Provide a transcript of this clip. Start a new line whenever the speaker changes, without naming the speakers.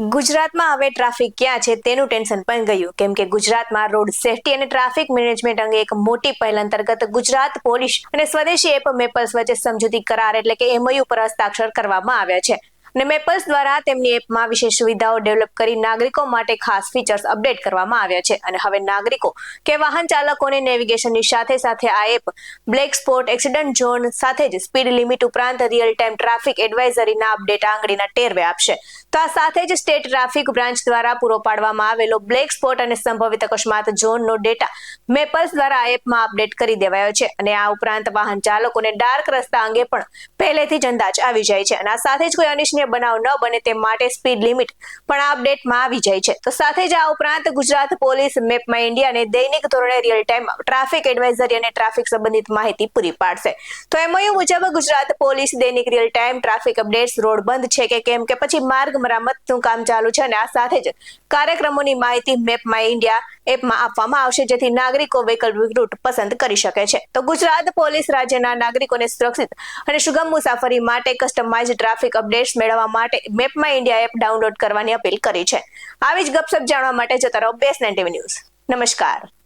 ગુજરાતમાં હવે ટ્રાફિક ક્યાં છે તેનું ટેન્શન પણ ગયું. કેમ કે ગુજરાતમાં રોડ સેફટી અને ટ્રાફિક મેનેજમેન્ટ અંગે એક મોટી પહેલ અંતર્ગત ગુજરાત પોલીસ અને સ્વદેશી એપ મેપલ્સ વચ્ચે સમજૂતી કરાર એટલે કે એમઓયુ પર હસ્તાક્ષર કરવામાં આવ્યા છે. અને મેપલ્સ દ્વારા તેમની એપમાં વિશેષ સુવિધાઓ ડેવલપ કરી નાગરિકો માટે ખાસ ફીચર્સ અપડેટ કરવામાં આવ્યા છે. અને હવે નાગરિકો કે વાહન ચાલકોને નેવિગેશનની સાથે સાથે આ app black spot, accident zone સાથે જ સ્પીડ લિમિટ ઉપરાંત રિયલ ટાઈમ ટ્રાફિક એડવાઇઝરીના અપડેટ આંગળીના ટેરવે આપશે. તો આ સાથે જ સ્ટેટ ટ્રાફિક બ્રાન્ચ દ્વારા પૂરો પાડવામાં આવેલો બ્લેક સ્પોટ અને સંભવિત અકસ્માત ઝોનનો ડેટા મેપલ્સ દ્વારા આ એપમાં અપડેટ કરી દેવાયો છે. અને આ ઉપરાંત વાહન ચાલકોને ડાર્ક રસ્તા અંગે પણ પહેલેથી જ અંદાજ આવી જાય છે. અને આ સાથે જ કોઈ અનિચ્છનીય બનાવ ન બને તે માટે સ્પીડ લિમિટ પણ અપડેટમાં આવી જાય છે. તો સાથે જ આ ઉપરાંત ગુજરાત પોલીસ મેપમાં ઇન્ડિયાને દૈનિક ધોરણે રિયલ ટાઈમ ટ્રાફિક એડવાઇઝરી અને ટ્રાફિક સંબંધિત માહિતી પૂરી પાડશે. તો એમઓયુ મુજબ ગુજરાત પોલીસ દૈનિક real time traffic updates road બંધ છે કે કેમ કે પછી માર્ગ મરામતનું કામ ચાલુ છે અને આ સાથે જ કાર્યક્રમોની માહિતી મેપમાં ઇન્ડિયા એપમાં આપવામાં આવશે, જેથી નાગરિકો વૈકલ્પિક રૂટ પસંદ કરી શકે છે. તો ગુજરાત પોલીસ રાજ્યના નાગરિકોને સુરક્ષિત અને સુગમ મુસાફરી માટે કસ્ટમાઇઝ ટ્રાફિક અપડેટ્સ મેળવવા માટે મેપમાં ઇન્ડિયા એપ ડાઉનલોડ કરવાની અપીલ કરી છે. આવી જ ગપસપ જાણવા માટે જતા રહો બેસ નાઇન્ટી ન્યૂઝ. નમસ્કાર.